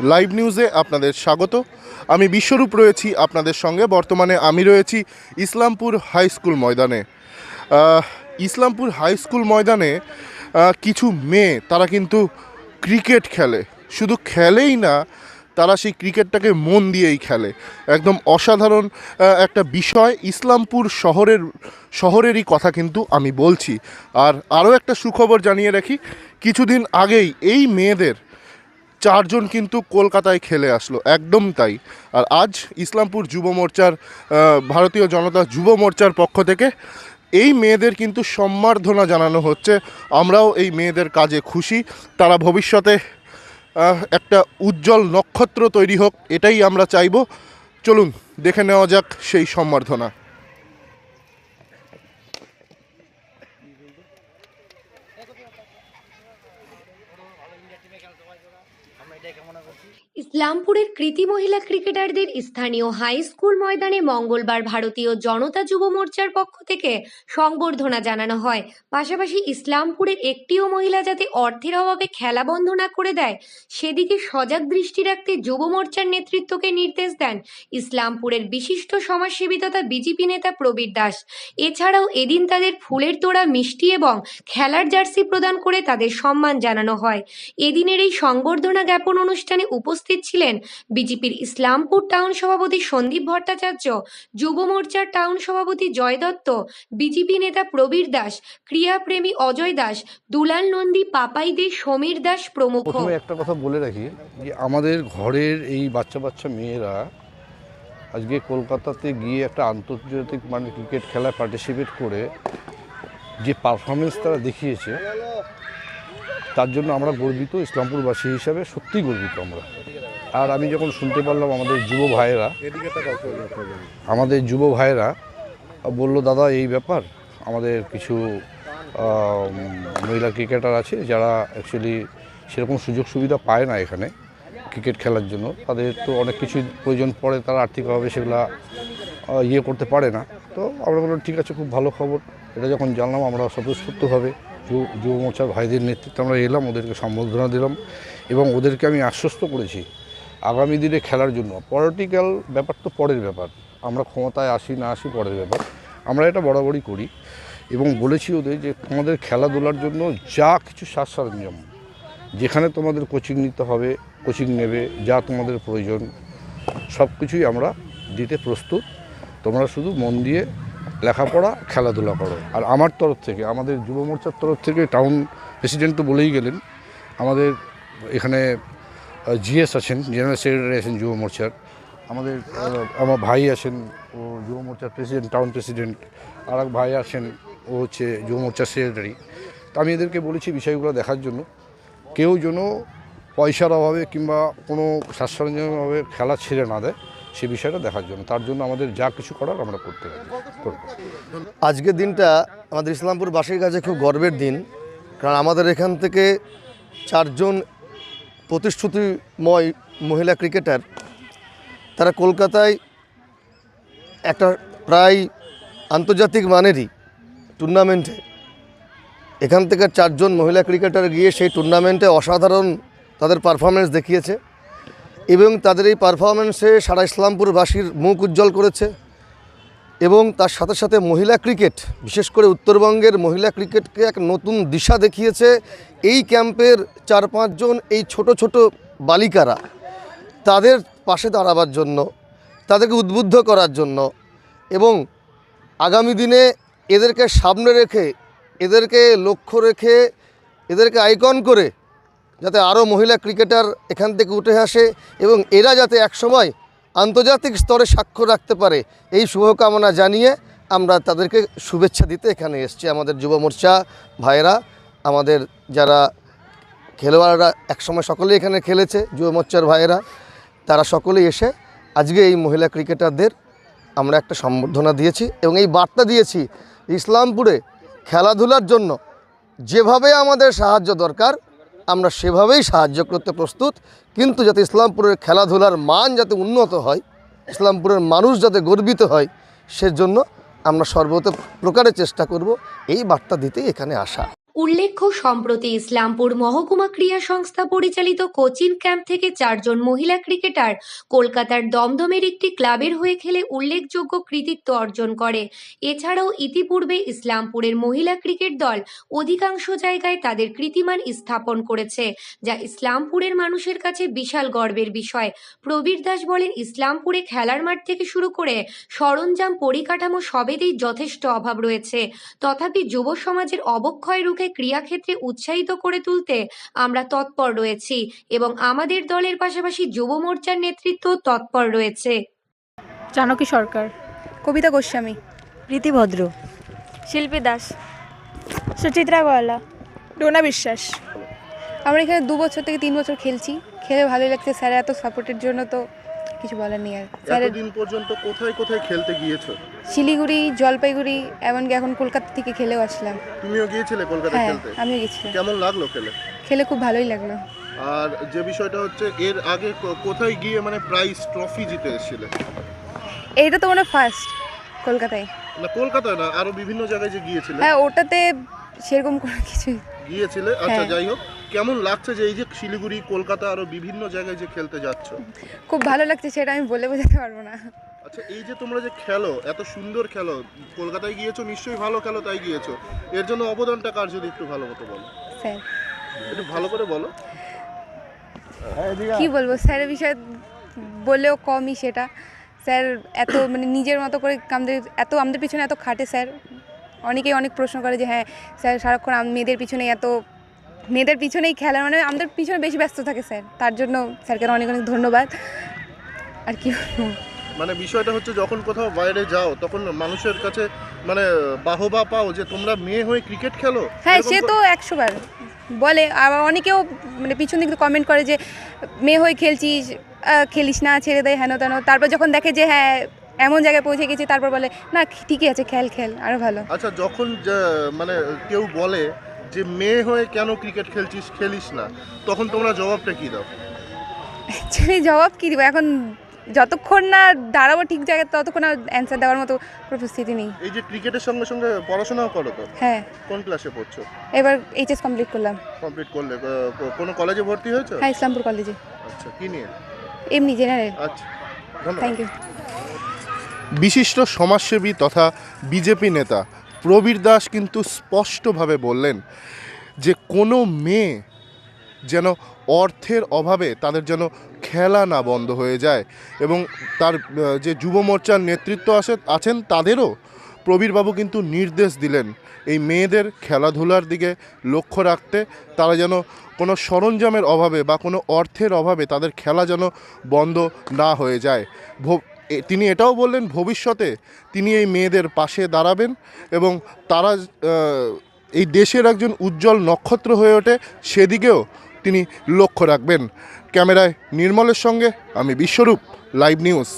Live নিউজে আপনাদের স্বাগত। আমি বিশ্বরূপ রয়েছি আপনাদের সঙ্গে। বর্তমানে আমি রয়েছি ইসলামপুর হাই স্কুল ময়দানে। ইসলামপুর হাই স্কুল ময়দানে কিছু মেয়ে, তারা কিন্তু ক্রিকেট খেলে। শুধু খেলেই না, তারা সেই ক্রিকেটটাকে মন দিয়েই খেলে। একদম অসাধারণ একটা বিষয়। ইসলামপুর শহরের, শহরেরই কথা কিন্তু আমি বলছি। আর আরও একটা সুখবর জানিয়ে রাখি। কিছুদিন আগেই এই মেয়েদের চারজন কিন্তু কলকাতায় খেলে আসলো, একদম তাই। আর আজ ইসলামপুর যুব মোর্চার ভারতীয় জনতা যুব মোর্চার পক্ষ থেকে এই মেয়েদের কিন্তু সম্মার্ধনা জানানো হচ্ছে। আমরাও এই মেয়েদের কাজে খুশি। তারা ভবিষ্যতে একটা উজ্জ্বল নক্ষত্র তৈরি হোক, এটাই আমরা চাইব। চলুন, দেখে নেওয়া যাক সেই সম্মার্ধনা ইসলামপুরের কৃতি মহিলা ক্রিকেটারদের স্থানীয় হাই স্কুল ময়দানে মঙ্গলবার ভারতীয় জনতা যুব মোর্চার পক্ষ থেকে সংবর্ধনা জানানো হয়। পাশাপাশি ইসলামপুরের একটিও মহিলা যাতে অর্থের অভাবে খেলা বন্ধ না করে দেয়, সেদিকে সজাগ দৃষ্টি রাখতে যুব মোর্চার নেতৃত্বকে নির্দেশ দেন ইসলামপুরের বিশিষ্ট সমাজসেবী তথা বিজেপি নেতা প্রবীর দাস। এছাড়াও এদিন তাদের ফুলের তোড়া, মিষ্টি এবং খেলার জার্সি প্রদান করে তাদের সম্মান জানানো হয়। এদিনের এই সংবর্ধনা জ্ঞাপন অনুষ্ঠানে উপস্থিত ছিলেন বিজেপির ইসলামপুর টাউন সভাপতি সন্দীপ ভট্টাচার্য, যুব মোর্চার টাউন সভাপতি জয় দত্ত, বিজেপি নেতা প্রবীর দাস ক্রিয়াপ্রেমী অজয় দাস, দুলাল নন্দী পাপাই দে সমীর দাস প্রমুখ। একটা কথা বলে রাখি যে আমাদের ঘরের এই বাচ্চা বাচ্চা মেয়েরা আজকে কলকাতাতে গিয়ে একটা আন্তর্জাতিক মানে ক্রিকেট খেলায় পার্টিসিপেট করে যে পারফরমেন্স তারা দেখিয়েছে, তার জন্য আমরা গর্বিত, ইসলামপুরবাসী হিসাবে সত্যিই গর্বিত আমরা। আর আমি যখন শুনতে পারলাম আমাদের যুব ভাইয়েরা আমাদের যুব ভাইয়েরা বলল দাদা এই ব্যাপার আমাদের কিছু মহিলা ক্রিকেটার আছে যারা অ্যাকচুয়ালি সেরকম সুযোগ সুবিধা পায় না এখানে ক্রিকেট খেলার জন্য। তাদের তো অনেক কিছু প্রয়োজন পড়ে তারা আর্থিকভাবে সেগুলা ইয়ে করতে পারে না। তো আমরা বললাম ঠিক আছে খুব ভালো খবর। এটা যখন জানলাম আমরা স্বতঃস্ফূর্তভাবে যুব যুব মোর্চার ভাইদের নেতৃত্বে আমরা এলাম ওদেরকে সম্বোধনা দিলাম এবং ওদেরকে আমি আশ্বস্ত করেছি আগামী দিনে খেলার জন্য। পলিটিক্যাল ব্যাপার তো পরের ব্যাপার। আমরা ক্ষমতায় আসি না আসি পরের ব্যাপার। আমরা এটা বরাবরই করি এবং বলেছি ওদের যে তোমাদের খেলাধুলার জন্য যা কিছু সাজ সরঞ্জাম যেখানে তোমাদের কোচিং নিতে হবে কোচিং নেবে, যা তোমাদের প্রয়োজন, সব কিছুই আমরা দিতে প্রস্তুত। তোমরা শুধু মন দিয়ে লেখাপড়া, খেলাধুলা করো। আর আমার তরফ থেকে, আমাদের যুব মোর্চার তরফ থেকে টাউন প্রেসিডেন্ট তো বলেই গেলেন, আমাদের এখানে জিএস আছেন জেনারেল সেক্রেটারি আছেন, যুব মোর্চার। আমাদের আমার ভাই আছেন, ও যুব মোর্চার প্রেসিডেন্ট টাউন প্রেসিডেন্ট আর এক ভাই আছেন, ও হচ্ছে যুব মোর্চার সেক্রেটারি তো আমি এদেরকে বলেছি বিষয়গুলো দেখার জন্য। কেউ যেন পয়সার অভাবে কিংবা কোনো সাজ সরঞ্জামের অভাবে খেলা ছেড়ে না দেয়, সে বিষয়টা দেখার জন্য। তার জন্য আমাদের যা কিছু করার আমরা করতে করব। আজকের দিনটা আমাদের ইসলামপুরবাসীর কাছে খুব গর্বের দিন, কারণ আমাদের এখান থেকে চারজন প্রতিশ্রুতিময় মহিলা ক্রিকেটার, তারা কলকাতায় একটা প্রায় আন্তর্জাতিক মানেরই টুর্নামেন্টে এখান থেকে চারজন মহিলা ক্রিকেটার গিয়ে সেই টুর্নামেন্টে অসাধারণ তাদের পারফরমেন্স দেখিয়েছে এবং তাদের এই পারফরমেন্সে সারা ইসলামপুরবাসীর মুখ উজ্জ্বল করেছে। এবং তার সাথে সাথে মহিলা ক্রিকেট, বিশেষ করে উত্তরবঙ্গের মহিলা ক্রিকেটকে এক নতুন দিশা দেখিয়েছে এই ক্যাম্পের চার পাঁচজন এই ছোট ছোট বালিকারা। তাদের পাশে দাঁড়াবার জন্য, তাদেরকে উদ্বুদ্ধ করার জন্য এবং আগামী দিনে এদেরকে সামনে রেখে, এদেরকে লক্ষ্য রেখে, এদেরকে আইকন করে যাতে আরও মহিলা ক্রিকেটার এখান থেকে উঠে আসে এবং এরা যাতে একসময় আন্তর্জাতিক স্তরে স্বাক্ষর রাখতে পারে। এই শুভকামনা জানিয়ে আমরা তাদেরকে শুভেচ্ছা দিতে এখানে এসেছি। আমাদের যুব মোর্চা ভাইয়েরা, আমাদের যারা খেলোয়াড়রা একসময় সকলেই এখানে খেলেছে, যুব মোর্চার ভাইয়েরা, তারা সকলেই এসে আজকে এই মহিলা ক্রিকেটারদের আমরা একটা সম্বর্ধনা দিয়েছি এবং এই বার্তা দিয়েছি ইসলামপুরে খেলাধুলার জন্য যেভাবে আমাদের সাহায্য দরকার আমরা সেভাবেই সাহায্য করতে প্রস্তুত। কিন্তু যাতে ইসলামপুরের খেলাধুলার মান যাতে উন্নত হয়, ইসলামপুরের মানুষ যাতে গর্বিত হয়, সেজন্য আমরা সর্বত প্রকারে চেষ্টা করব এই বার্তা দিতেই এখানে আসা। উল্লেখ্য, সম্প্রতি ইসলামপুর মহকুমা ক্রীড়া সংস্থা পরিচালিত কোচিং ক্যাম্প থেকে চারজন মহিলা ক্রিকেটার কলকাতার দমদমের একটি ক্লাবের হয়ে খেলে উল্লেখযোগ্য কৃতিত্ব অর্জন করে। এছাড়াও ইতিপূর্বে ইসলামপুরের মহিলা ক্রিকেট দল অধিকাংশ জায়গায় তাদের কৃতিমান স্থাপন করেছে, যা ইসলামপুরের মানুষের কাছে বিশাল গর্বের বিষয়। প্রবীর দাস বলেন, ইসলামপুরে খেলার মাঠ থেকে শুরু করে সরঞ্জাম, পরিকাঠামো সবেতেই যথেষ্ট অভাব রয়েছে। তথাপি যুব সমাজের অবক্ষয় রুখে ক্রীড়াক্ষেত্রে উৎসাহিত করে তুলতে আমরা তৎপর রয়েছি এবং আমাদের দলের পাশাপাশি যুব মোর্চার নেতৃত্ব তৎপর রয়েছে। জানকী সরকার। কবিতা গোস্বামী। প্রীতি ভদ্র। শিল্পী দাস। সুচিত্রা গোয়ালা। ডোনা বিশ্বাস। আমরা এখানে দু বছর থেকে তিন বছর খেলছি। খেলে ভালোই লাগছে স্যার এত সাপোর্টের জন্য তো কিছু বলার নেই আর। স্যারের এতদিন পর্যন্ত কোথায় কোথায় খেলতে গিয়েছো? শিলিগুড়ি জলপাইগুড়ি এমনকি এখন কলকাতা থেকে খেলেও আসলাম। তুমিও গিয়েছিলে কলকাতা হ্যাঁ খেলতে? আমিও গেছিলাম কেমন লাগল খেলে? খেলে খুব ভালোই লাগল। আর যে বিষয়টা হচ্ছে এর আগে কো- কোথায় গিয়ে মানে প্রাইজ ট্রফি জিতে এসেছিলে? এইটা তো মনে ফার্স্ট কলকাতায়। না কলকাতায় না আরও বিভিন্ন জায়গায় যে গিয়েছিলে? হ্যাঁ ওটাতে সেরকম কোনো কিছু গিয়েছিলে? আচ্ছা হ্যাঁ। যাই হোক। কেমন লাগছে যে এই যে শিলিগুড়ি কলকাতা আরও বিভিন্ন জায়গায় যে খেলতে যাচ্ছ? খুব ভালো লাগছে সেটা আমি বলে বোঝাতে পারব না। আচ্ছা এই যে তোমরা যে খেলো এত সুন্দর খেলো কলকাতায় গিয়েছো নিশ্চয়ই ভালো খেলো তাই গিয়েছো। এর জন্য অবদানটা কার যদি একটু ভালো মতো বলো? স্যার। একটু ভালো করে বলো। কি বলব স্যারের বিষয়ে বললেও কমই সেটা। স্যার এত মানে নিজের মতো করে আমাদের এত আমাদের পিছনে এত খাটে স্যার। অনেকেই অনেক প্রশ্ন করে যে হ্যাঁ স্যার সারাক্ষণ মেয়েদের পিছনে এত মেয়েদের পিছনেই খেলা মানে আমাদের পিছনে বেশি ব্যস্ত থাকে স্যার। তার জন্য স্যারকে অনেক অনেক ধন্যবাদ। আর কি? মানে বিষয়টা হচ্ছে যখন কোথাও বাইরে যাও তখন মানুষের কাছে মানে বাহবা পাও যে তোমরা মেয়ে হয়ে ক্রিকেট খেলো। হ্যাঁ সে তো একশো বার বলে আবার অনেকেও মানে পিছন দিকে কমেন্ট করে যে মেয়ে হয়ে খেলছিস খেলিস না ছেড়ে দেয় হেন তেন। তারপর যখন দেখে যে হ্যাঁ এমন জায়গায় পৌঁছে গেছি তারপর বলে না ঠিকই আছে খেল খেল আরও ভালো। আচ্ছা যখন মানে কেউ বলে যে মেয়ে হয়ে কেন ক্রিকেট খেলছিস খেলিস না? তখন তোমরা জবাবটা কি দাও? অ্যাকচুয়ালি জবাব কী দিব? এখন যতক্ষণ না দাঁড়াবো ঠিক জায়গায় ততক্ষণ আর অ্যান্সার দেওয়ার মতো পরিস্থিতি নেই। এই যে ক্রিকেটের সঙ্গে সঙ্গে পড়াশোনাও করো তো? হ্যাঁ। কোন ক্লাসে পড়ছো? এবার এইচএস কমপ্লিট করলাম। কমপ্লিট করলে কোনো কলেজে ভর্তি হয়েছো? হ্যাঁ ইসলামপুর কলেজে আচ্ছা কি নিয়ে? এমনি জেনারেল আচ্ছা ধন্যবাদ। থ্যাংক ইউ বিশিষ্ট সমাজসেবী তথা বিজেপি নেতা প্রবীর দাস কিন্তু স্পষ্টভাবে বললেন যে কোনো মেয়ে যেন অর্থের অভাবে তাদের যেন খেলা না বন্ধ হয়ে যায় এবং তার যে যুব মোর্চার নেতৃত্ব আসে, আছেন তাদেরও প্রবীরবাবু কিন্তু নির্দেশ দিলেন এই মেয়েদের খেলাধুলার দিকে লক্ষ্য রাখতে, তারা যেন কোনো সরঞ্জামের অভাবে বা কোনো অর্থের অভাবে তাদের খেলা যেন বন্ধ না হয়ে যায়। তিনি এটাও বললেন, ভবিষ্যতে তিনি এই মেয়েদের পাশে দাঁড়াবেন এবং তারা এই দেশের একজন উজ্জ্বল নক্ষত্র হয়ে ওঠে, সেদিকেও তিনি লক্ষ্য রাখবেন। ক্যামেরায় নির্মলের সঙ্গে আমি বিশ্বরূপ, লাইভ নিউজ।